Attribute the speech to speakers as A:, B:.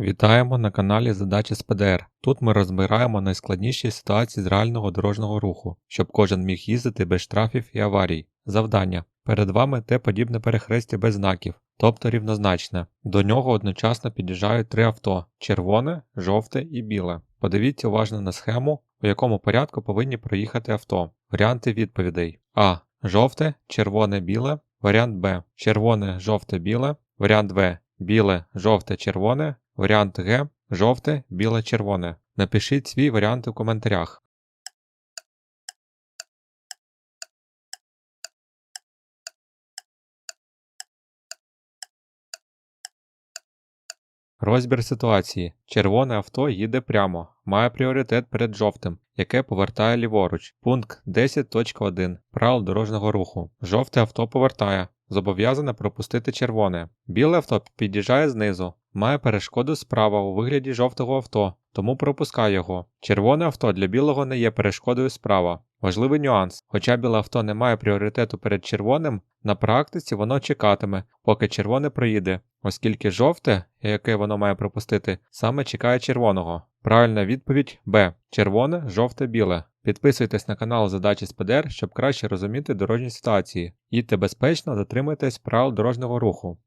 A: Вітаємо на каналі Задачі з ПДР. Тут ми розбираємо найскладніші ситуації з реального дорожнього руху, щоб кожен міг їздити без штрафів і аварій. Завдання. Перед вами те подібне перехрестя без знаків, тобто рівнозначне. До нього одночасно під'їжджають три авто: червоне, жовте і біле. Подивіться уважно на схему, у якому порядку повинні проїхати авто. Варіанти відповідей: А. Жовте, червоне, біле. Варіант Б. Червоне, жовте, біле. Варіант В. Біле, жовте, червоне. Варіант Г. Жовте, біле, червоне. Напишіть свій варіант у коментарях. Розбір ситуації. Червоне авто їде прямо, має пріоритет перед жовтим, яке повертає ліворуч. Пункт 10.1 правил дорожнього руху. Жовте авто повертає, зобов'язане пропустити червоне. Біле авто під'їжджає знизу, має перешкоду справа у вигляді жовтого авто, тому пропускає його. Червоне авто для білого не є перешкодою справа. Важливий нюанс: хоча біле авто не має пріоритету перед червоним, на практиці воно чекатиме, поки червоне проїде, оскільки жовте, яке воно має пропустити, саме чекає червоного. Правильна відповідь Б. Червоне, жовте, біле. Підписуйтесь на канал Задачі з ПДР, щоб краще розуміти дорожні ситуації. Їдьте безпечно, дотримуйтесь правил дорожнього руху.